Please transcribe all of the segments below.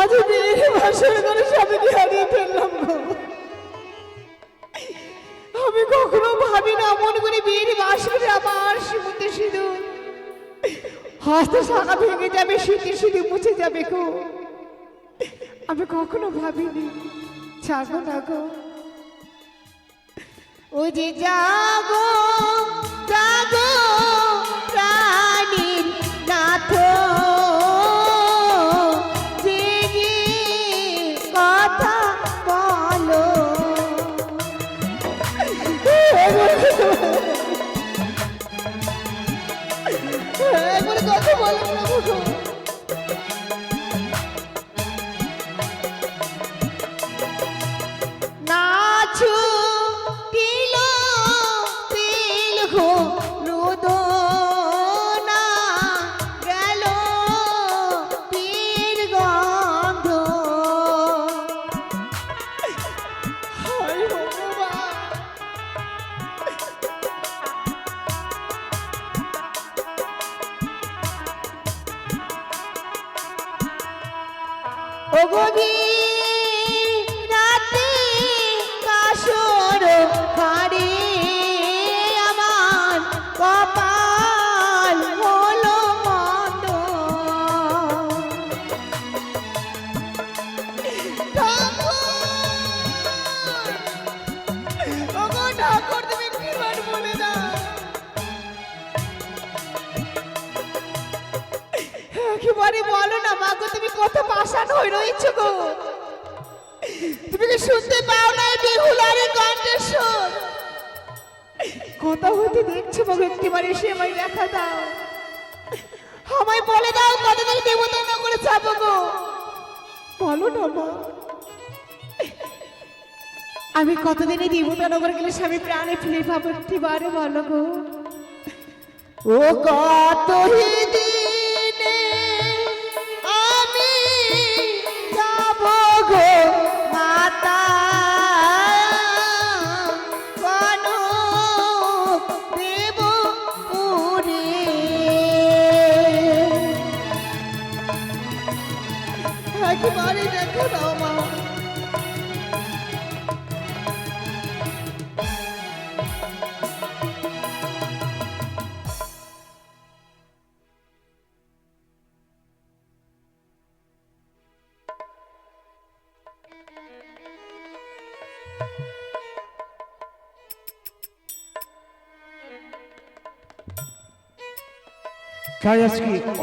আজ মাসের করে স্বামীকে হারিয়ে ফেললাম আমি কখনো ভাবি না, মন করে বিয়ের মাস করে আমার সিমুতে সিঁদুর। হস্ত শাখা ভেঙে যাবে শীতে শীতে মুছে যাবে গো। আমি কখনো ভাবিনি ছাগো না গো। ও যে জাগো ও একেবারে বলো না, মা গো, তুমি কত পাষাণ হয়ে রয়েছো গো। তুমি কি শুনতে পাও না এই বেহুলারে কণ্ঠস্বর কথা হতে দেখছ বাবু একটিবার এসে আমায় দেখা দাও। আমায় বলে দাও কতদিন দেবতা না করে যাব গো। বলো না, মা। আমি কতদিনে দেবতা নগর গেলে স্বামী প্রাণে ফিরে পাবো একটিবারে বলো গো। ও কত দিনে একেবারে দেখো না মা।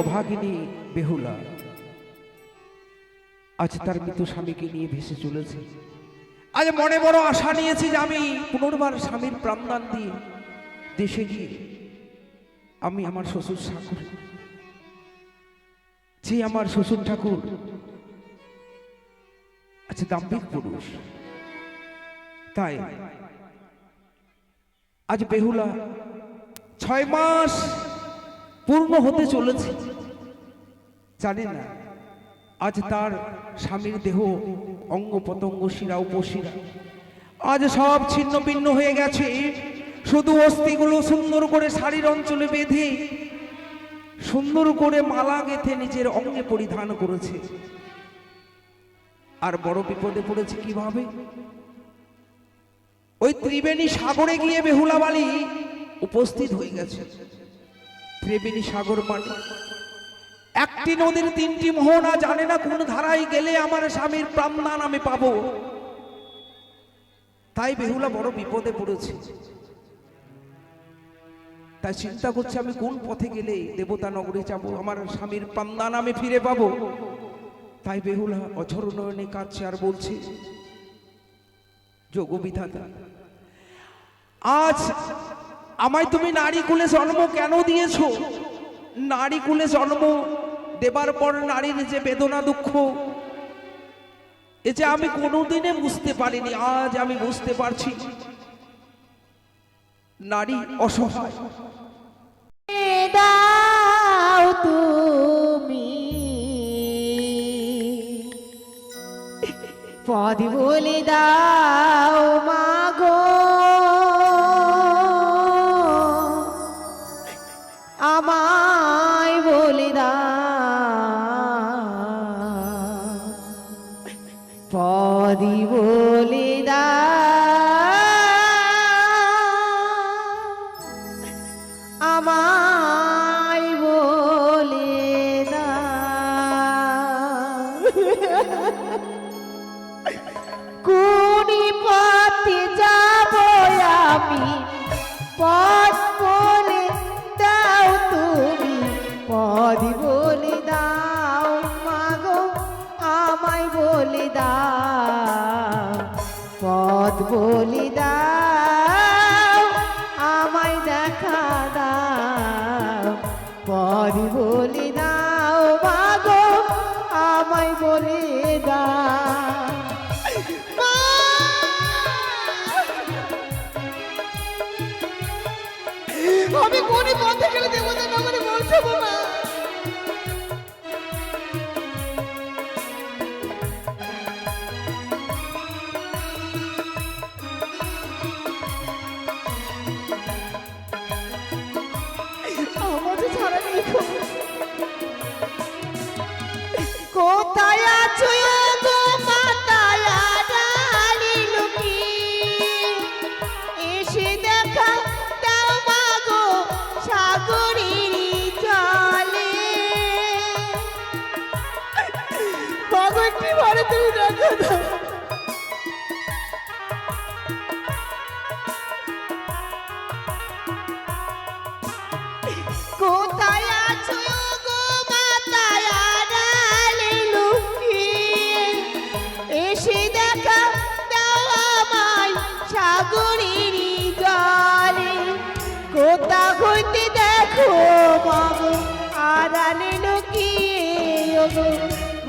অভাগিনী বেহুলা। আজ তার মৃত স্বামীকে নিয়ে ভেসে চলেছে। আজ মনে বড় আশা নিয়েছি যে আমি পুনর্বার স্বামীর প্রাণদান দিয়ে দেশে গিয়ে আমি আমার শ্বশুর ঠাকুর, যে আমার শ্বশুর ঠাকুর আচ্ছা দাম্ভিক পুরুষ। তাই আজ বেহুলা ছয় মাস পূর্ণ হতে চলেছে। জানি না আজ তার স্বামীর দেহ অঙ্গ পতঙ্গ শিরা উপশিরা। আজ সব ছিন্ন ভিন্ন হয়ে গেছে। শুধু অস্থিগুলো সুন্দর করে শাড়ির অঞ্চলে বেঁধে, সুন্দর করে মালা গেথে নিজের অঙ্গে পরিধান করেছে। আর বড় বিপদে পড়েছে কীভাবে? ওই ত্রিবেণী সাগরে গিয়ে বেহুলাবালি উপস্থিত হয়ে গেছে। ত্রিবেণী সাগর মানে একটি নদীর তিনটি মোহনা জানে না কোন ধারায় গেলে আমার স্বামীর প্রাণদান আমি পাবো। তাই বেহুলা বড় বিপদে পড়েছে। তাই চিন্তা করছে আমি কোন পথে গেলে দেবতা নগরে যাব, আমার স্বামীর প্রাণদান আমি ফিরে পাবো। তাই বেহুলা অঝর নয়নে কাঁদছে আর বলছে, যোগ বিধাতা, আজ আমায় তুমি নারী কুলে জন্ম কেন দিয়েছ? নারী কুলে জন্ম দেবার পর নারীর যে বেদনা দুঃখ, এ যে আমি কোনোদিনে বুঝতে পারিনি, আজ আমি বুঝতে পারছি। নারী অসহায়। তুমি। পদ বলে দাও মাগো বলে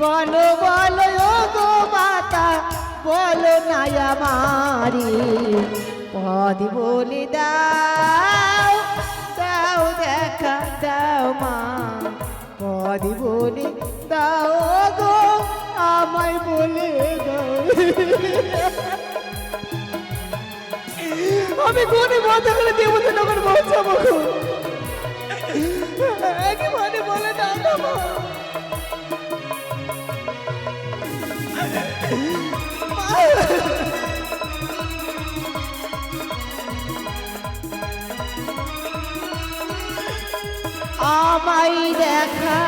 বলো বলো ওগো মাতা, বলো না আমারি। পদ বলে দাও দাও দেখা, দাও মা। পদ বলি দাও গো, আমায় বলে দাও। আমি কোনে মাথা করে দেবতা নগর পৌঁছাবো গো? একেবারে বলে দাও না আমায় দেখা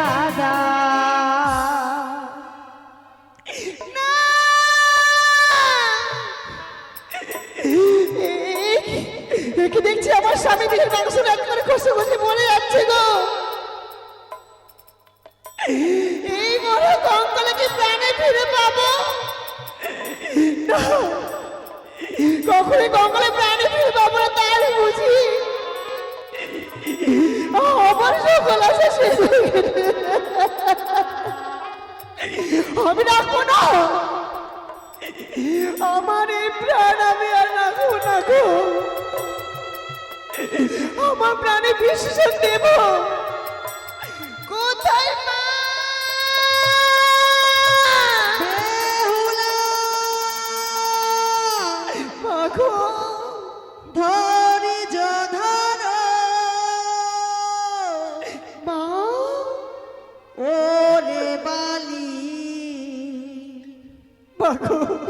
দেখছি আমার স্বামী দিকে মাংস একবারে কষে কষে মরে যাচ্ছে গো। এই কঙ্কালে কি প্রাণে ফিরে পাবো? কখনই কঙ্কালে প্রাণে ফিরে পাবো না তাই বুঝি। আমার সকল আশা শেষ। আমি রাখব না আমার এই প্রাণ আমি আর রাখব না গো আমার প্রাণে বিশ্বাস দেব মা গো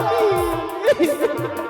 আমি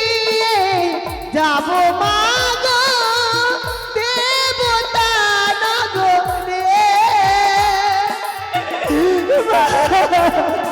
যাব মাগো দেবতা নগরে।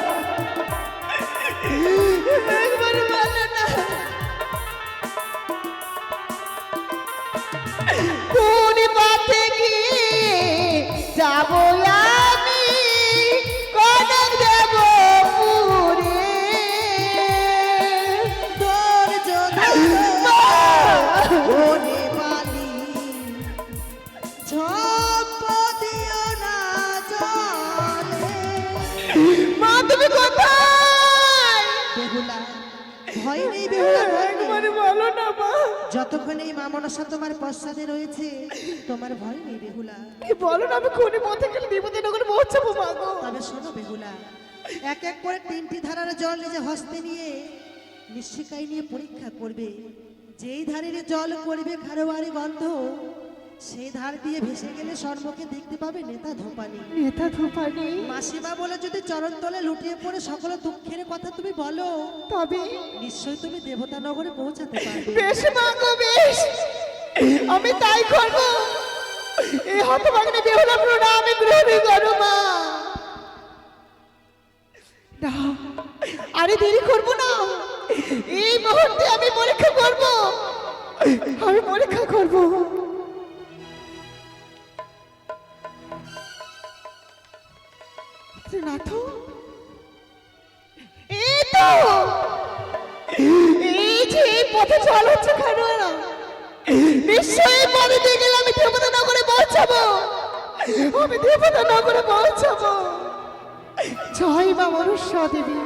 যতক্ষণ এই মামনসা তোমার পশ্চাতে রয়েছে তোমার ভয় নেই বেহুলা। বলো না আমি কোন পথে গেলে বিপদে নগর পৌঁছাবো মা গো? তবে শোনো বেহুলা এক এক করে তিনটি ধারার জল নিজে হস্তে নিয়ে নিশ্চিকাই নিয়ে পরীক্ষা করবে। যেই ধারের জল করবে খারোয়ারি গন্ধ সেই ধার দিয়ে ভেসে গেলে সর্বকে দেখতে পাবে নেতা ধোপানি। নেতা ধোপানি? মাসিমা বলে যদি চরণ তলে লুটিয়ে পড়ে সকল দুঃখের কথা তুমি বলো তবে? নিশ্চয়ই তুমি দেবতা নগরে পৌঁছাতে পারবে। বেশ মা গো বেশ। আমি তাই করব। এই হতভাগ্নে বেহুলা প্রণা আমি গ্রহণ করো মা। না আরে দেরি করব না। এই মুহূর্তে আমি পরীক্ষা করব। আমি পরীক্ষা করব। নাথ এই তো! এই যে এই পথে চল হচ্ছে কেন নিশ্চয়ই পথে দিয়ে গেলে আমি দেবতা নগরে পৌঁছাবো। আমি দেবতা নগরে পৌঁছাবো। জয় মা মনুষ্য দেবী